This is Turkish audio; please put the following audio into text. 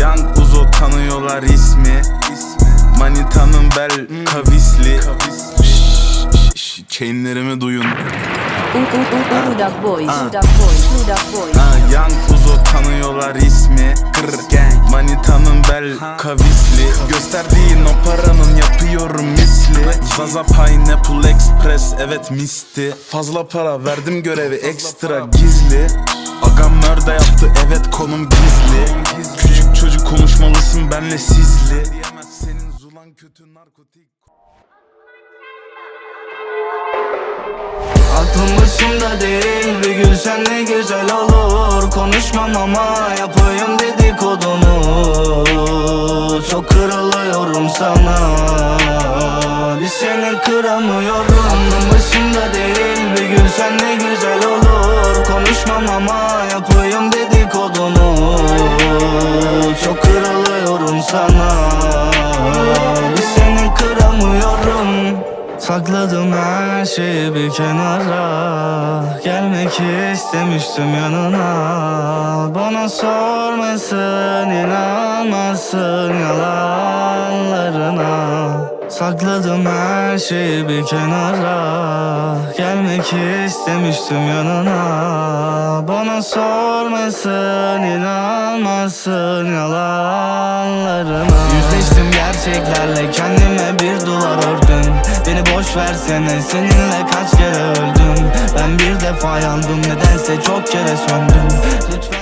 Young Uzo tanıyorlar ismi. Manitanın bel kavisli. Şşş, şşş, Chainlerimi duyun. Udak Boys, Udak Boys, Udak Boys. Ha, Young Uzo tanıyorlar ismi. Gang. Manitanın bel kavisli. Gösterdiğin o paranın yapıyorum misli. Zaza Pineapple Express evet misti. Fazla para verdim görevi ekstra gizli. Agam mörde yaptı evet konum gizli benle sizli Diyemez senin zulan kötü narkotik Aklım başımda değil bir gün sen ne güzel olur. Konuşmam ama yapayım dedikodunu Çok kırılıyorum sana. Bir seni kıramıyorum Sakladım her şeyi bir kenara. Gelmek istemiştim yanına. Bana sormasın inanmasın yalanlarına. Sakladım her şeyi bir kenara. Gelmek istemiştim yanına. Bana sormasın inanmasın yalanlarına. Yüzleştim gerçeklerle boş versene. Seninle kaç kere öldüm? Ben bir defa yandım. Nedense çok kere söndüm. Lütfen